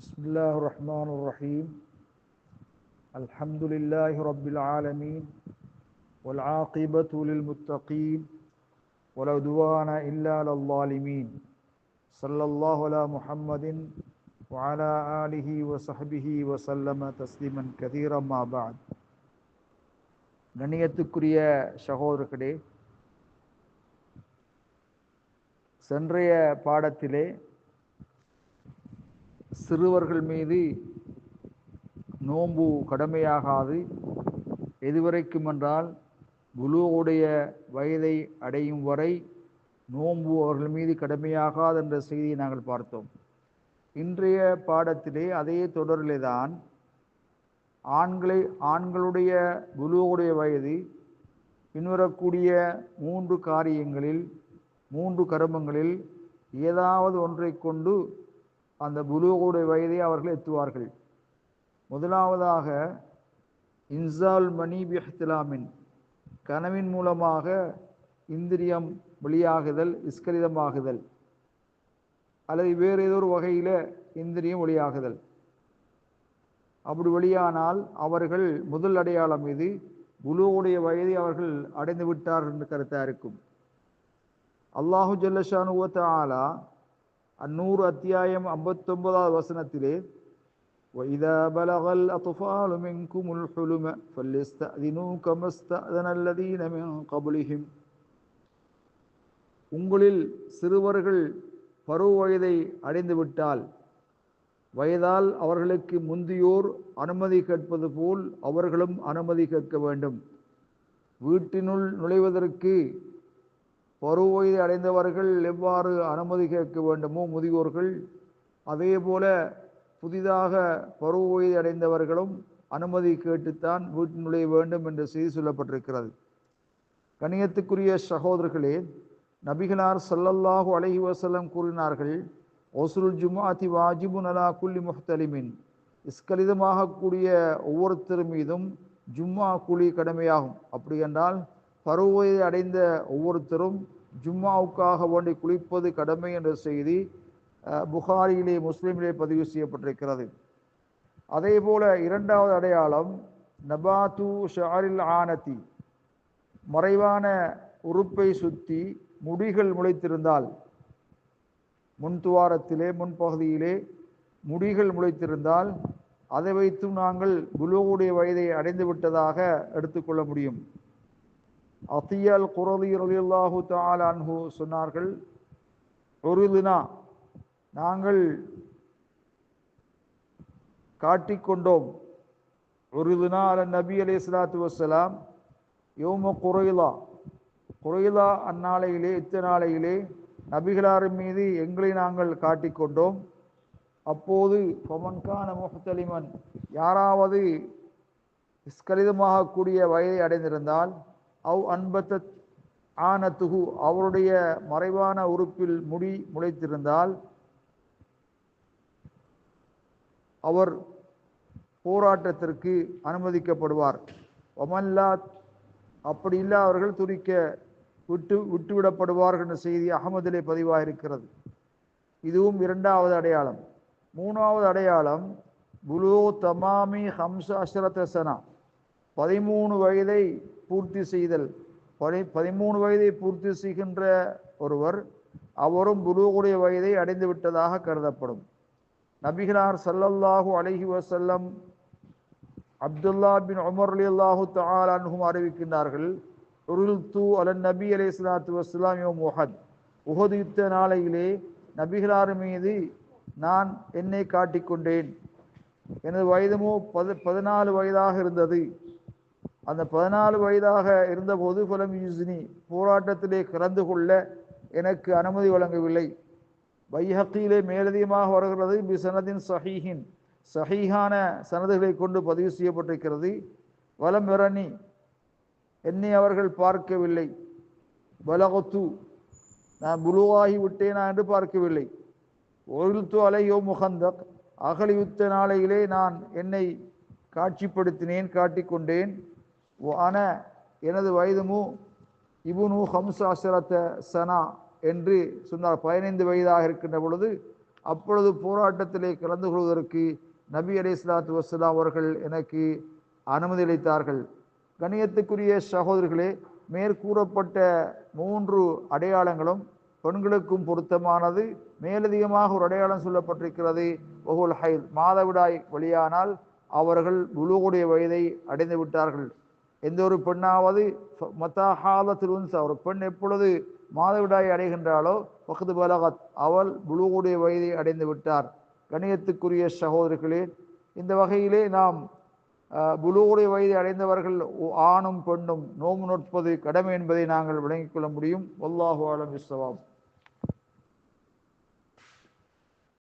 بسم الله الرحمن الرحيم الحمد لله رب العالمين والعاقبة للمتقين ولا عدوان إلا على الظالمين صلى الله على محمد وعلى آله وصحبه وسلم تسليما كثيرا ما بعد கண்ணியத்துக்குரிய சகோதரர்களே சென்றைய பாடத்திலே சிறுவர்கள் மீது நோன்பு கடமையாகாது. எதுவரைக்கும் என்றால் குலுவுடைய வயதை அடையும் வரை நோன்பு அவர்கள் மீது கடமையாகாது என்ற செய்தியை நாங்கள் பார்த்தோம். இன்றைய பாடத்திலே அதே தொடரிலே தான் ஆண்களை ஆண்களுடைய குலுவுடைய வயது பின்வரக்கூடிய மூன்று காரியங்களில் மூன்று கருமங்களில் ஏதாவது ஒன்றை கொண்டு அந்த புலூகுடைய வயதை அவர்கள் எத்துவார்கள். முதலாவதாக இன்சால் மணி பிஹ்திலாமின் கனவின் மூலமாக இந்திரியம் வெளியாகுதல் விஸ்கரிதமாகுதல் அல்லது வேறு ஏதோ ஒரு வகையில் இந்திரியம் வெளியாகுதல். அப்படி வெளியானால் அவர்கள் முதல் அடையாளம் இது புலுவுடைய வயதை அவர்கள் அடைந்து விட்டார் என்று கருத்தாக இருக்கும். அல்லாஹு ஜல்லஷானு ஆலா அந்நூறு அத்தியாயம் ஐம்பத்தொன்பதாவது வசனத்திலே وإذا بلغ الأطفال منكم الحلم فليستأذنوا كما استأذن الذين من قبلهم உங்களில் சிறுவர்கள் பருவ வயதை அடைந்து விட்டால் வயதால் அவர்களுக்கு முந்தியோர் அனுமதி கேட்பது போல் அவர்களும் அனுமதி கேட்க வேண்டும் வீட்டினுள் நுழைவதற்கு பருவயதை அடைந்தவர்கள் எவ்வாறு அனுமதி கேட்க வேண்டுமோ முதியோர்கள் அதே போல புதிதாக பருவயதை அடைந்தவர்களும் அனுமதி கேட்டுத்தான் வீட்டில் நுழைய வேண்டும் என்று செய்தி சொல்லப்பட்டிருக்கிறது. கணியத்துக்குரிய சகோதரர்களே நபிகளார் சல்லல்லாஹு அலஹி வசல்லம் கூறினார்கள் ஒசுல் ஜுமாதி வாஜிபு நலா குல்லி முஹ்தலிமின். இஸ்கலிதமாக கூடிய ஒவ்வொருத்தர் மீதும் ஜும்மா கூலி கடமையாகும். அப்படி என்றால் பருவை அடைந்த ஒவ்வொருத்தரும் ஜும்மாவுக்காக வேண்டி குளிப்பது கடமை என்ற செய்தி புகாரியிலே முஸ்லீமிலே பதிவு செய்யப்பட்டிருக்கிறது. அதே போல இரண்டாவது அடையாளம் நபாத்து ஷாரில் ஆனத்தி. மறைவான உறுப்பை சுற்றி முடிகள் முளைத்திருந்தால் முன்துவாரத்திலே முன்பகுதியிலே முடிகள் முளைத்திருந்தால் அதை வைத்தும் நாங்கள் குலுவுடைய வயதை அடைந்து விட்டதாக எடுத்துக்கொள்ள முடியும். அத்தியல் குரலி ரலியல்லாஹு தால் அன்ஹு சொன்னார்கள் ஒருதுனா நாங்கள் காட்டிக்கொண்டோம் ஒருதுனா அல நபி அலி இஸ்லாத்து வசலாம் யோம குறைலா குறைலா அந்நாளையிலே இத்தநாளையிலே நபிகளாரின் மீது எங்களை நாங்கள் காட்டிக்கொண்டோம் அப்போது பொமன்கான முகத்தலிமன் யாராவது ஸ்கலிதமாக கூடிய வயதை அடைந்திருந்தால் அவ் அன்பத்த ஆனத்துகு அவருடைய மறைவான உறுப்பில் முடி முளைத்திருந்தால் அவர் போராட்டத்திற்கு அனுமதிக்கப்படுவார். ஒமல்லா அப்படி இல்லை அவர்கள் துரிக்க விட்டு விட்டுவிடப்படுவார்கள் என்ற செய்தி அகமதிலே பதிவாக இருக்கிறது இதுவும் இரண்டாவது அடையாளம். மூணாவது அடையாளம் புலோ தமாமி ஹம்ச அஷ்ரத சனா. பதிமூணு வயதை பூர்த்தி செய்தல். பதி பதிமூணு வயதை பூர்த்தி செய்கின்ற ஒருவர் அவரும் புலூகுடைய வயதை அடைந்து விட்டதாக கருதப்படும். நபிகளார் சல்லல்லாஹூ அலஹி வசல்லம் அப்துல்லா பின் உமர் அலி அல்லாஹூ தாலான்ஹும் அறிவிக்கின்றார்கள் உருல்து அலன் நபி அலி இஸ்லாத்து வஸ்லாம் யோம் உஹத். உஹது யுத்த நாளையிலே நபிகளார் மீது நான் என்னை காட்டிக்கொண்டேன். எனது வயதுமோ பது பதினாலு வயதாக இருந்தது. அந்த பதினாலு வயதாக இருந்தபோது புலம் யூசினி போராட்டத்திலே கலந்து கொள்ள எனக்கு அனுமதி வழங்கவில்லை. பைஹக்கியிலே மேலதிகமாக வருகிறது பி சனதின் சஹீஹின். சஹீஹான சனதுகளை கொண்டு பதிவு செய்யப்பட்டிருக்கிறது. வலம் இரணி என்னை அவர்கள் பார்க்கவில்லை. பலகத்து. நான் புலுவாகி விட்டேனா என்று பார்க்கவில்லை. ஒழுத்து அலையோ முகந்தக். அகலியுத்த நாளையிலே நான் என்னை காட்சிப்படுத்தினேன் காட்டிக்கொண்டேன். ஆன எனது வயதுமு இபுனு ஹம்சாசரத்த சனா என்று சொன்னார். பதினைந்து வயதாக இருக்கின்ற பொழுது அப்பொழுது போராட்டத்திலே கலந்து கொள்வதற்கு நபி அலி இஸ்லாத்து வசலாம் அவர்கள் எனக்கு அனுமதி அளித்தார்கள். கணியத்துக்குரிய சகோதரர்களே மேற்கூறப்பட்ட மூன்று அடையாளங்களும் பெண்களுக்கும் பொருத்தமானது. மேலதிகமாக ஒரு அடையாளம் சொல்லப்பட்டிருக்கிறது. ஒகுல் ஹைல் மாதவிடாய் வழியானால் அவர்கள் புலுகுடைய வயதை அடைந்து விட்டார்கள் எந்த ஒரு பெண்ணாவது மத்தாஹாலத்தில் ஒரு பெண் எப்பொழுது மாதவிடாய் அடைகின்றாளோ பகுது பலகத் அவள் புழுகுடைய வயதை அடைந்து விட்டார். கணியத்துக்குரிய சகோதரர்களே இந்த வகையிலே நாம் புலூடைய வயதை அடைந்தவர்கள் ஆணும் பெண்ணும் நோம்பு நோட்பது கடமை என்பதை நாங்கள் விளங்கிக் கொள்ள முடியும். ஒல்லாஹு ஆலம் இஸ்லாம்